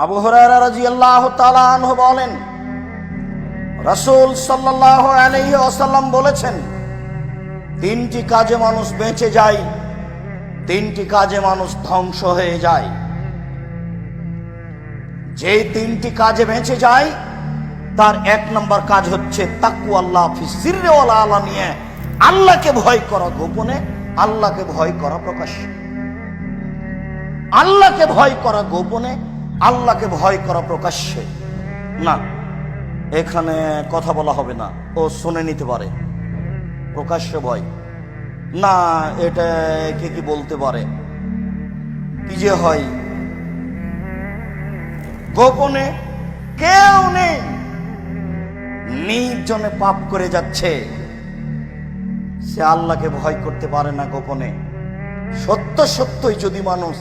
আবু হরারা রাদিয়াল্লাহু তাআলা আনহু বলেন, রাসূল সাল্লাল্লাহু আলাইহি ওয়াসাল্লাম বলেছেন, তিনটি কাজে মানুষ বেঁচে যায়, তিনটি কাজে মানুষ ধ্বংস হয়ে যায়। যে তিনটি কাজে বেঁচে যায়, তার এক নম্বর কাজ হচ্ছে তাকু আল্লাহ ফিসিরে আলা নিয়ে আল্লাহকে ভয় করা গোপনে, আল্লাহকে ভয় করা প্রকাশ্যে। আল্লাহকে ভয় করা গোপনে আল্লাহকে ভয় করা প্রকাশ্যে। না, এখানে কথা বলা হবে না। ও শুনে নিতে পারে। প্রকাশ্যে ভয়। না, এটা কে কি বলতে পারে? কি যে হয়? গোপনে কেউ নেই। নির্জনে পাপ করে যাচ্ছে। সে আল্লাহকে ভয় করতে পারে না গোপনে। সত্য সত্যই যদি মানুষ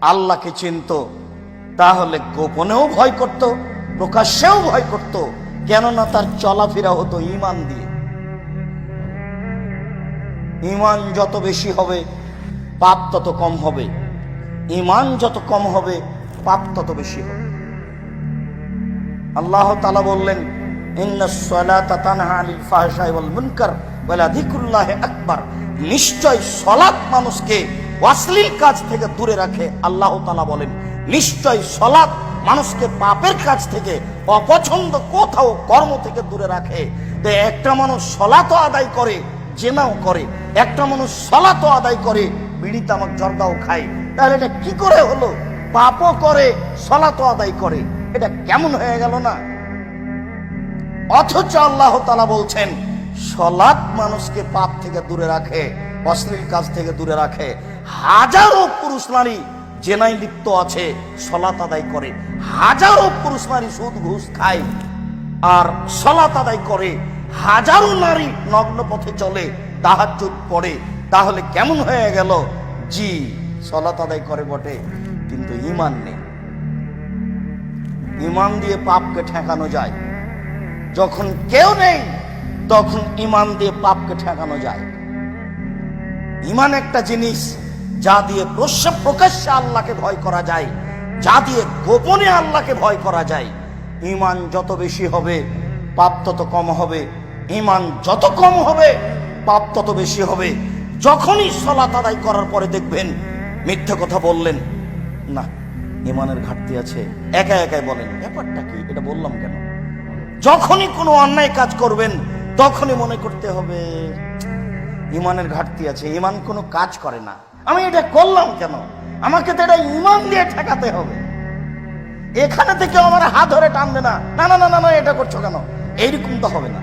আল্লাহকে চিনত তাহলে গোপনেও ভয় করত, প্রকাশ্যেও ভয় করত, কেননা তার চলাফেরা হতো ইমান দিয়ে। ইমান যত বেশি হবে, পাপ তত কম হবে। ইমান যত কম হবে, পাপ তত বেশি হবে। আল্লাহ তালা বললেন নিশ্চয় সলাত মানুষকে অশ্লীল কাজ থেকে দূরে রাখে আল্লাহ তালা বলেন, নিশ্চয় সলাত মানুষকে পাপের কাজ থেকে, অপছন্দ কোথাও কর্ম থেকে দূরে রাখে। তো একটা মানুষ সলাত আদায় করে, জেনাও করে। একটা মানুষ সলাত আদায় করে, বিড়ি, তামাক, জর্দাও খায়। তাহলে এটা কি করে হলো? পাপও করে সলাত আদায় করে। এটা কেমন হয়ে গেল না? অথচ আল্লাহ তালা বলছেন, সলাৎ মানুষকে পাপ থেকে দূরে রাখে, অশ্লীল কাজ থেকে দূরে রাখে। হাজারো পুরুষ নারী জেনাই লিপ্ত আছে, সলাত আদায় করে। হাজারো পুরুষ নারী সুদ ঘুষ খায় আর সলাত আদায় করে। হাজারো নারী নগ্ন পথে চলে, তাহাজ্জুদ পড়ে। তাহলে কেমন হয়ে গেল? জি, সলাত আদায় করে বটে, কিন্তু ইমান নেই। ইমান দিয়ে পাপকে ঠেকানো যায়। যখন কেউ নেই, তখন ইমান দিয়ে পাপকে ঠেকানো যায়। ইমান একটা জিনিস যা দিয়ে প্রস্য প্রকাশ্যে আল্লাহকে ভয় করা যায়, যা দিয়ে গোপনে আল্লাহকে ভয় করা যায়, ইমান যত বেশি হবে, পাপ তত কম হবে, ইমান যত কম হবে, পাপ তত বেশি হবে। যখনই সলাত আদায় করার পরে দেখবেন মিথ্যে কথা বললেন। না, ইমানের ঘাটতি আছে। একা একাই বলেন, ব্যাপারটা কি? এটা বললাম কেন? যখনই কোনো অন্যায় কাজ করবেন, তখনই মনে করতে হবে, ইমানের ঘাটতি আছে, ইমান কোনো কাজ করে না। আমি এটা করলাম কেন? আমাকে তো এটা ইমান দিয়ে ঠেকাতে হবে। এখানে থেকে আমার হাত ধরে টানবে না না না না না, এটা করছ কেন? এইরকম তো হবে না।